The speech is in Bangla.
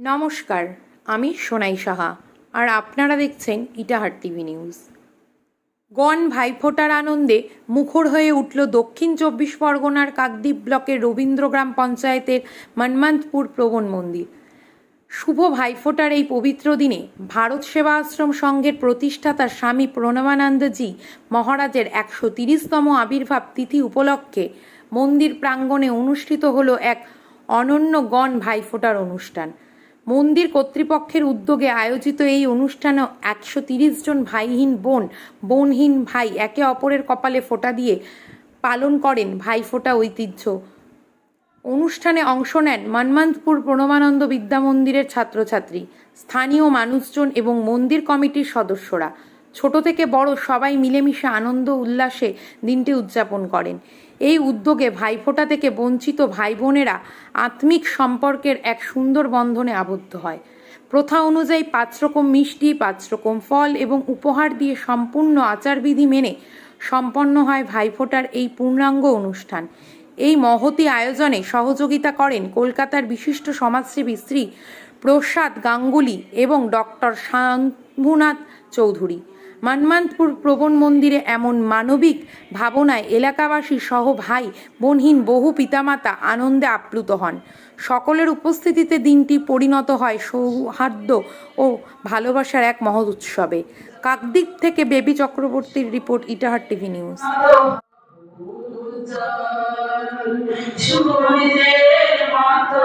নমস্কার, আমি সোনাই সাহা, আর আপনারা দেখছেন ইটাহার টিভি নিউজ। গণ ভাইফোঁটার আনন্দে মুখর হয়ে উঠল দক্ষিণ চব্বিশ পরগনার কাকদ্বীপ ব্লকের রবীন্দ্রগ্রাম পঞ্চায়েতের মনমন্তপুর প্রবণ মন্দির। শুভ ভাইফোঁটার এই পবিত্র দিনে ভারত সেবা আশ্রম সংঘের প্রতিষ্ঠাতা স্বামী প্রণবানন্দজি মহারাজের একশো তিরিশতম আবির্ভাব তিথি উপলক্ষে মন্দির প্রাঙ্গণে অনুষ্ঠিত হলো এক অনন্য গণ ভাইফোঁটার অনুষ্ঠান। মন্দির কর্তৃপক্ষের উদ্যোগে আয়োজিত এই অনুষ্ঠানে একশো জন ভাইহীন বোন, বোনহীন ভাই একে অপরের কপালে ফোঁটা দিয়ে পালন করেন ভাইফোঁটা ঐতিহ্য। অনুষ্ঠানে অংশ নেন মনমন্তপুর প্রণমানন্দ বিদ্যা মন্দিরের ছাত্রছাত্রী, স্থানীয় মানুষজন এবং মন্দির কমিটির সদস্যরা। ছোট থেকে বড় সবাই মিলেমিশে আনন্দ উল্লাসে দিনটি উদযাপন করেন। এই উদ্যোগে ভাইফোঁটা থেকে বঞ্চিত ভাই বোনেরা আত্মিক সম্পর্কের এক সুন্দর বন্ধনে আবদ্ধ হয়। প্রথা অনুযায়ী পাঁচ রকম মিষ্টি, পাঁচ রকম ফল এবং উপহার দিয়ে সম্পূর্ণ আচারবিধি মেনে সম্পন্ন হয় ভাইফোঁটার এই পূর্ণাঙ্গ অনুষ্ঠান। এই মহতি আয়োজনে সহযোগিতা করেন কলকাতার বিশিষ্ট সমাজসেবী শ্রী প্রসাদ গাঙ্গুলি এবং ডক্টর শম্ভুনাথ চৌধুরী। মানমান্তপুর প্রবণ মন্দিরে এমন মানবিক ভাবনায় এলাকাবাসী সহ ভাই, বোনহীন বহু পিতামাতা আনন্দে আপ্লুত হন। সকলের উপস্থিতিতে দিনটি পরিণত হয় সৌহার্দ্য ও ভালোবাসার এক মহৎ উৎসবে। কাকদ্বীপ থেকে বেবি চক্রবর্তীর রিপোর্ট, ইটাহার টিভি নিউজ। সূর্যের মতো